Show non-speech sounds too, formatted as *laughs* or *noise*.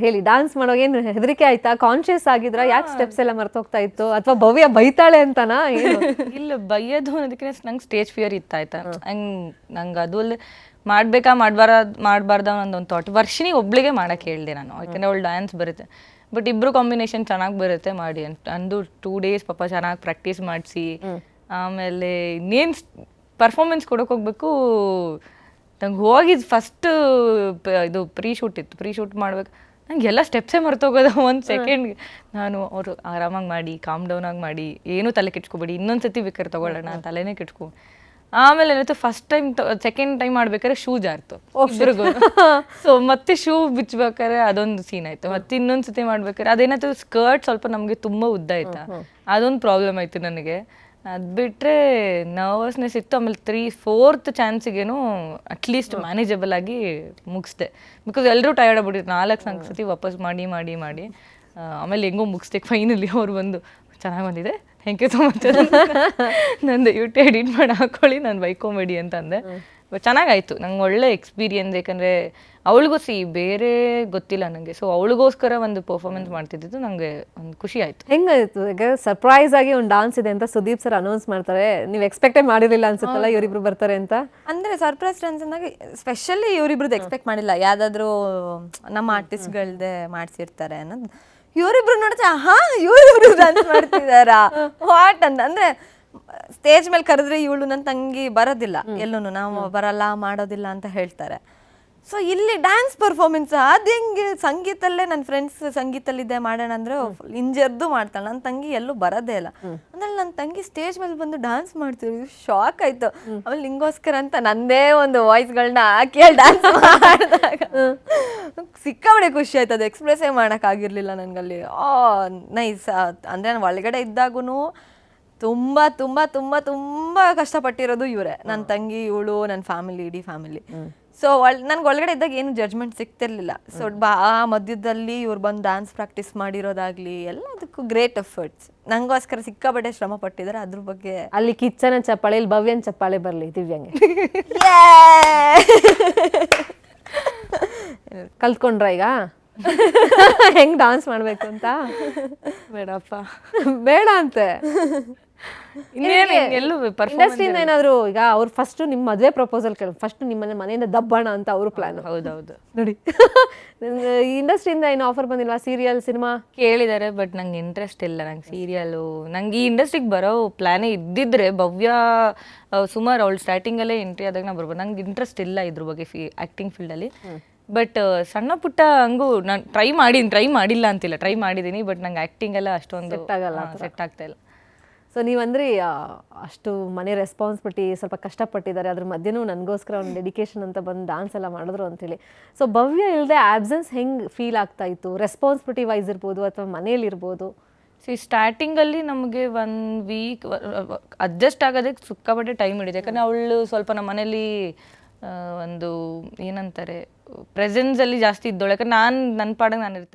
ಹೇಳಿ ಡಾನ್ಸ್ ಮಾಡೋ ಏನು ಹೆದರಿಕೆ ಆಯ್ತಾ? ಕಾನ್ಶಿಯಸ್ ಆಗಿದ್ರ? ಯಾಕೆ ಸ್ಟೆಪ್ಸ್ ಎಲ್ಲ ಮರ್ತೋಗ್ತಾ ಇತ್ತು? ಅಥವಾ ಭವ್ಯ ಬೈತಾಳೆ ಅಂತನಾ? ಇಲ್ಲ ಬೈಯೋದು ಅನ್ನೋದಕ್ಕೆ ನಂಗೆ ಸ್ಟೇಜ್ ಫಿಯರ್ ಇತ್ತು ಆಯ್ತಾ ಹಂಗೆ ನಂಗೆ ಅದು ಅಲ್ಲದೆ ಮಾಡ್ಬೇಕಾ ಮಾಡಬಾರ ಮಾಡಬಾರ್ದ ಒಂದು ಥಾಟ್ ವರ್ಷಿನಿ ಒಬ್ಳಿಗೆ ಮಾಡಕ್ಕೆ ಹೇಳಿದೆ ನಾನು. ಯಾಕಂದ್ರೆ ಅವಳು ಡ್ಯಾನ್ಸ್ ಬರುತ್ತೆ. ಬಟ್ ಇಬ್ರು ಕಾಂಬಿನೇಷನ್ ಚೆನ್ನಾಗಿ ಬರುತ್ತೆ ಮಾಡಿ ಅಂತ. ಅಂದು ಟೂ ಡೇಸ್ ಪಾಪ ಚೆನ್ನಾಗಿ ಪ್ರಾಕ್ಟೀಸ್ ಮಾಡಿಸಿ ಆಮೇಲೆ ಇನ್ನೇನು ಪರ್ಫಾರ್ಮೆನ್ಸ್ ಕೊಡೋಕೆ ಹೋಗ್ಬೇಕು ನಂಗೆ ಹೋಗಿದ್ದು ಫಸ್ಟ್ ಇದು ಪ್ರೀ ಶೂಟ್ ಇತ್ತು. ಪ್ರೀ ಶೂಟ್ ಮಾಡ್ಬೇಕು. ನಂಗೆ ಎಲ್ಲ ಸ್ಟೆಪ್ಸೇ ಮರ್ತೋಗೋದು *laughs* ಒಂದು ಸೆಕೆಂಡ್ಗೆ ನಾನು ಅವರು ಆರಾಮಾಗಿ ಮಾಡಿ ಕಾಮ್ ಡೌನ್ ಆಗಿ ಮಾಡಿ ಏನೂ ತಲೆ ಕೆಟ್ಕೊಬೇಡಿ ಇನ್ನೊಂದು ಸತಿ ಬೇಕಾದ್ರೆ ತೊಗೊಳ್ಳೋಣ ತಲೆನೇ ಕೆಟ್ಕೊ ಆಮೇಲೆ ಏನಾಯ್ತು ಫಸ್ಟ್ ಟೈಮ್ ಸೆಕೆಂಡ್ ಟೈಮ್ ಮಾಡ್ಬೇಕಾದ್ರೆ ಶೂ ಜಾರ್ತು. ಸೊ *laughs* ಮತ್ತೆ ಶೂ ಬಿಚ್ಚಬೇಕಾದ್ರೆ ಅದೊಂದು ಸೀನ್ ಆಯ್ತು. ಮತ್ತೆ ಇನ್ನೊಂದು ಸತಿ ಮಾಡ್ಬೇಕಾದ್ರೆ ಅದೇನಾಯ್ತು ಸ್ಕರ್ಟ್ ಸ್ವಲ್ಪ ನಮಗೆ ತುಂಬಾ ಉದ್ದ ಆಯ್ತಾ. ಅದೊಂದು ಪ್ರಾಬ್ಲಮ್ ಆಯ್ತು ನನಗೆ. ಅದು ಬಿಟ್ಟರೆ ನರ್ವಸ್ನೆಸ್ ಇತ್ತು. ಆಮೇಲೆ ತ್ರೀ ಫೋರ್ತ್ ಚಾನ್ಸಿಗೇನು ಅಟ್ಲೀಸ್ಟ್ ಮ್ಯಾನೇಜಬಲ್ ಆಗಿ ಮುಗಿಸ್ದೆ. ಬಿಕಾಸ್ ಎಲ್ಲರೂ ಟಯರ್ಡ್ ಆಗ್ಬಿಟ್ಟಿದ್ರು. ನಾಲ್ಕು ನಾಲ್ಕು ಸತಿ ವಾಪಸ್ ಮಾಡಿ ಮಾಡಿ ಮಾಡಿ. ಆಮೇಲೆ ಹೆಂಗೋ ಮುಗಿಸ್ದೆ. ಫೈನಲಿ ಅವ್ರು ಬಂದು ಚೆನ್ನಾಗಿ ಬಂದಿದೆ. ಥ್ಯಾಂಕ್ ಯು ಸೊ ಮಚ್ ನಂದು ದಯವಿಟ್ಟು ಎಡಿಟ್ ಮಾಡಿ ಹಾಕೊಳ್ಳಿ. ನಾನು ಬೈಕೋಬೇಡಿ ಅಂತ ಅಂದೆ. ಬಟ್ ಚೆನ್ನಾಗಾಯ್ತು. ನಂಗೆ ಒಳ್ಳೆ ಎಕ್ಸ್ಪೀರಿಯನ್ಸ್ ಯಾಕಂದರೆ ಅವಳಿಗೂ ಸಿ ಬೇರೆ ಗೊತ್ತಿಲ್ಲ ನನಗೆ ಸೊ ಅವಳಿಗೋಸ್ಕರ ಒಂದು ಪರ್ಫಾರ್ಮೆನ್ಸ್ ಮಾಡ್ತಿದ್ದು ನನಗೆ ಒಂದು ಖುಷಿ ಆಯಿತು. ಹೆಂಗಾಯ್ತು? ಈಗ ಸರ್ಪ್ರೈಸ್ ಆಗಿ ಒಂದು ಡಾನ್ಸ್ ಇದೆ ಅಂತ ಸುದೀಪ್ ಸರ್ ಅನೌನ್ಸ್ ಮಾಡ್ತಾರೆ. ನೀವು ಎಕ್ಸ್ಪೆಕ್ಟೇ ಮಾಡಿರಲಿಲ್ಲ ಅನ್ಸುತ್ತಲ್ಲ ಇವರಿಬ್ರು ಬರ್ತಾರೆ ಅಂತ? ಅಂದ್ರೆ ಸರ್ಪ್ರೈಸ್ ಡಾನ್ಸ್ ಅಂದಾಗ ಸ್ಪೆಷಲಿ ಇವರಿಬ್ರದ್ದು ಎಕ್ಸ್ಪೆಕ್ಟ್ ಮಾಡಿಲ್ಲ. ಯಾವ್ದಾದ್ರು ನಮ್ಮ ಆರ್ಟಿಸ್ಟ್ಗಳ್ದೆ ಮಾಡ್ಸಿರ್ತಾರೆ ಅನ್ನೋದು. ಇವರಿಬ್ರು ನೋಡ್ತಾ ಹಾ ಇವರಿಬ್ರು ಡಾನ್ಸ್ ಮಾಡ್ತಿದಾರಾ ವಾಟ್ *laughs* ಅಂತ. ಅಂದ್ರೆ ಸ್ಟೇಜ್ ಮೇಲೆ ಕರೆದ್ರೆ ಇವಳು ನನ್ನ ತಂಗಿ ಬರೋದಿಲ್ಲ. ಎಲ್ಲೂ ನಾವು ಬರಲ್ಲ ಮಾಡೋದಿಲ್ಲ ಅಂತ ಹೇಳ್ತಾರೆ. ಸೊ ಇಲ್ಲಿ ಡ್ಯಾನ್ಸ್ ಪರ್ಫಾರ್ಮೆನ್ಸ್ ಅದು ಹೆಂಗೆ? ಸಂಗೀತಲ್ಲೇ ನನ್ನ ಫ್ರೆಂಡ್ಸ್ ಸಂಗೀತಲ್ಲಿದ್ದೆ ಮಾಡೋಣ ಅಂದ್ರೆ ಇಂಜರ್ದು ಮಾಡ್ತಾಳೆ. ನನ್ನ ತಂಗಿ ಎಲ್ಲೂ ಬರೋದೇ ಇಲ್ಲ. ಅಂದ್ರೆ ನನ್ನ ತಂಗಿ ಸ್ಟೇಜ್ ಮೇಲೆ ಬಂದು ಡ್ಯಾನ್ಸ್ ಮಾಡ್ತೀವಿ ಶಾಕ್ ಆಯ್ತು. ಆಮೇಲೆ ನಿಂಗೋಸ್ಕರ ಅಂತ ನಂದೇ ಒಂದು ವಾಯ್ಸ್ಗಳನ್ನ ಹಾಕಿ ಡ್ಯಾನ್ಸ್ ಮಾಡಿದಾಗ ಸಿಕ್ಕಾಬಡೆ ಖುಷಿ ಆಯ್ತು. ಅದು ಎಕ್ಸ್ಪ್ರೆಸ್ಸೇ ಮಾಡೋಕ್ಕಾಗಿರ್ಲಿಲ್ಲ ನನಗಲ್ಲಿ. ಆ ನೈಸ್ ಅಂದರೆ ನಾನು ಒಳಗಡೆ ಇದ್ದಾಗೂ ತುಂಬ ತುಂಬ ತುಂಬ ತುಂಬ ಕಷ್ಟಪಟ್ಟಿರೋದು ಇವರೇ. ನನ್ನ ತಂಗಿ ಇವಳು ನನ್ನ ಫ್ಯಾಮಿಲಿ ಇಡೀ ಫ್ಯಾಮಿಲಿ ಸೊ ಒಳ್ ನನ್ಗೆ ಒಳಗಡೆ ಇದ್ದಾಗ ಏನು ಜಡ್ಜ್ಮೆಂಟ್ ಸಿಗ್ತಿರ್ಲಿಲ್ಲ. ಸೊ ಬಾ ಆ ಮಧ್ಯದಲ್ಲಿ ಇವ್ರು ಬಂದು ಡ್ಯಾನ್ಸ್ ಪ್ರಾಕ್ಟೀಸ್ ಮಾಡಿರೋದಾಗ್ಲಿ ಎಲ್ಲದಕ್ಕೂ ಗ್ರೇಟ್ ಎಫರ್ಟ್ಸ್ ನಂಗೋಸ್ಕರ ಸಿಕ್ಕಾಪಟ್ಟೆ ಶ್ರಮ ಪಟ್ಟಿದ್ದಾರೆ ಅದ್ರ ಬಗ್ಗೆ ಅಲ್ಲಿ ಕಿಚ್ಚನ ಚಪ್ಪಾಳೆ ಇಲ್ಲಿ ಭವ್ಯನ್ ಚಪ್ಪಾಳೆ ಬರಲಿ ದಿವ್ಯಂಗೆ. *laughs* *laughs* ಕಲ್ತ್ಕೊಂಡ್ರ ಈಗ? *laughs* ಹೆಂಗ್ ಡಾನ್ಸ್ ಮಾಡ್ಬೇಕು ಅಂತ? ಬೇಡಪ್ಪ. ಬೇಡ ಅಂತೆ. ಇನ್ನೇನು ಎಲ್ಲೂ ಇಂಡಸ್ಟ್ರಿಯಿಂದ ಏನಾದ್ರು ಈಗ ಅವ್ರು ಫಸ್ಟ್ ನಿಮ್ಮ ಮದುವೆ ಪ್ರಪೋಸಲ್ ಕೇಳಿ ಫಸ್ಟ್ ನಿಮ್ಮ ಮನೆಯಿಂದ ದಬ್ಬಣ ಅಂತ ಅವ್ರ ಪ್ಲಾನ್ ಹೌದೌದು. ನೋಡಿ. ಇಂಡಸ್ಟ್ರಿಯಿಂದ ಏನು ಆಫರ್ ಬಂದಿಲ್ಲ ಸೀರಿಯಲ್ ಸಿನಿಮಾ ಕೇಳಿದ್ದಾರೆ ಬಟ್ ನಂಗೆ ಇಂಟ್ರೆಸ್ಟ್ ಇಲ್ಲ. ನಂಗೆ ಸೀರಿಯಲು ನಂಗೆ ಈ ಇಂಡಸ್ಟ್ರಿಗೆ ಬರೋ ಪ್ಲಾನೇ ಇದ್ದಿದ್ರೆ ಭವ್ಯ ಸುಮಾರು ಅವಳು ಸ್ಟಾರ್ಟಿಂಗಲ್ಲೇ ಎಂಟ್ರಿ ಆದಾಗ ನಾ ಬರ್ಬೋದು. ನಂಗೆ ಇಂಟ್ರೆಸ್ಟ್ ಇಲ್ಲ ಇದ್ರ ಬಗ್ಗೆ ಫೀ ಆ್ಯಕ್ಟಿಂಗ್ ಫೀಲ್ಡಲ್ಲಿ ಬಟ್ ಸಣ್ಣ ಪುಟ್ಟ ಹಂಗೂ ನಾನು ಟ್ರೈ ಮಾಡಿದ್ದೀನಿ ಟ್ರೈ ಮಾಡಿಲ್ಲ ಅಂತಿಲ್ಲ. ಟ್ರೈ ಮಾಡಿದ್ದೀನಿ ಬಟ್ ನಂಗೆ ಆ್ಯಕ್ಟಿಂಗ್ ಎಲ್ಲ ಅಷ್ಟೊಂದು ಸೆಟ್ ಆಗ್ತಾ ಇಲ್ಲ. ಸೊ ನೀವು ಆ, ಅಷ್ಟು ಮನೆ ರೆಸ್ಪಾನ್ಸಿಬಿಲಿಟಿ ಸ್ವಲ್ಪ ಕಷ್ಟಪಟ್ಟಿದ್ದಾರೆ. ಅದ್ರ ಮಧ್ಯನೂ ನನಗೋಸ್ಕರ ಒಂದು ಡೆಡಿಕೇಶನ್ ಅಂತ ಬಂದು ಡಾನ್ಸ್ ಎಲ್ಲ ಮಾಡಿದ್ರು ಅಂತೇಳಿ. ಸೊ ಭವ್ಯ ಇಲ್ಲದೆ ಆಬ್ಸೆನ್ಸ್ ಹೆಂಗೆ ಫೀಲ್ ಆಗ್ತಾ ಇತ್ತು? ರೆಸ್ಪಾನ್ಸಿಬಿಲಿಟಿ ವೈಸ್ ಇರ್ಬೋದು ಅಥವಾ ಮನೇಲಿ ಸೊ ಈ ಸ್ಟಾರ್ಟಿಂಗಲ್ಲಿ ನಮಗೆ ಒನ್ ವೀಕ್ ಅಡ್ಜಸ್ಟ್ ಆಗೋದಕ್ಕೆ ಸಿಕ್ಕಾಪಟ್ಟೆ ಟೈಮ್ ಹಿಡಿದೆ. ಯಾಕಂದರೆ ಅವಳು ಸ್ವಲ್ಪ ನಮ್ಮ ಮನೇಲಿ ಒಂದು ಏನಂತಾರೆ ಪ್ರೆಸೆನ್ಸಲ್ಲಿ ಜಾಸ್ತಿ ಇದ್ದವಳು. ಯಾಕಂದ್ರೆ ನಾನು ನನ್ನ ಪಾಡಿಗೆ ನಾನು ಇರ್ತೆ